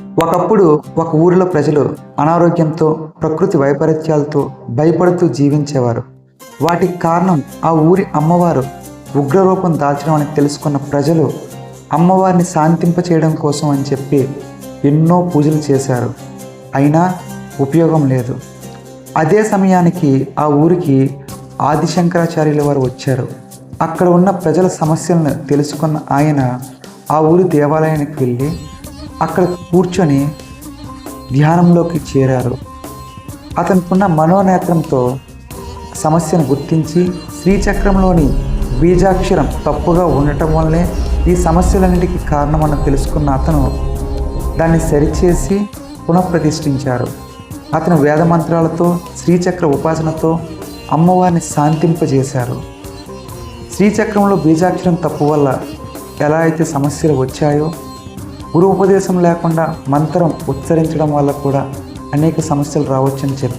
ఒకప్పుడు ఒక ఊరిలో ప్రజలు అనారోగ్యంతో ప్రకృతి వైపరీత్యాలతో భయపడుతూ జీవించేవారు. వాటికి కారణం ఆ ఊరి అమ్మవారు ఉగ్రరూపం దాల్చడం అని తెలుసుకున్న ప్రజలు అమ్మవారిని శాంతింపచేయడం కోసం అని చెప్పి ఎన్నో పూజలు చేశారు. అయినా ఉపయోగం లేదు. అదే సమయానికి ఆ ఊరికి ఆదిశంకరాచార్యుల వారు వచ్చారు. అక్కడ ఉన్న ప్రజల సమస్యలను తెలుసుకున్న ఆయన ఆ ఊరి దేవాలయానికి వెళ్ళి అక్కడ కూర్చొని ధ్యానంలోకి చేరారు. అతనుకున్న మనోనేత్రంతో సమస్యను గుర్తించి శ్రీచక్రంలోని బీజాక్షరం తప్పుగా ఉండటం వల్లే ఈ సమస్యలన్నిటికీ కారణమని తెలుసుకున్న అతను దాన్ని సరిచేసి పునఃప్రతిష్ఠించారు. అతను వేదమంత్రాలతో శ్రీచక్ర ఉపాసనతో అమ్మవారిని శాంతింపజేశారు. శ్రీచక్రంలో బీజాక్షరం తప్పు వల్ల ఎలా అయితే సమస్యలు వచ్చాయో గురు ఉపదేశం లేకుండా మంత్రం ఉచ్చరించడం వల్ల కూడా అనేక సమస్యలు రావచ్చని చెప్పారు.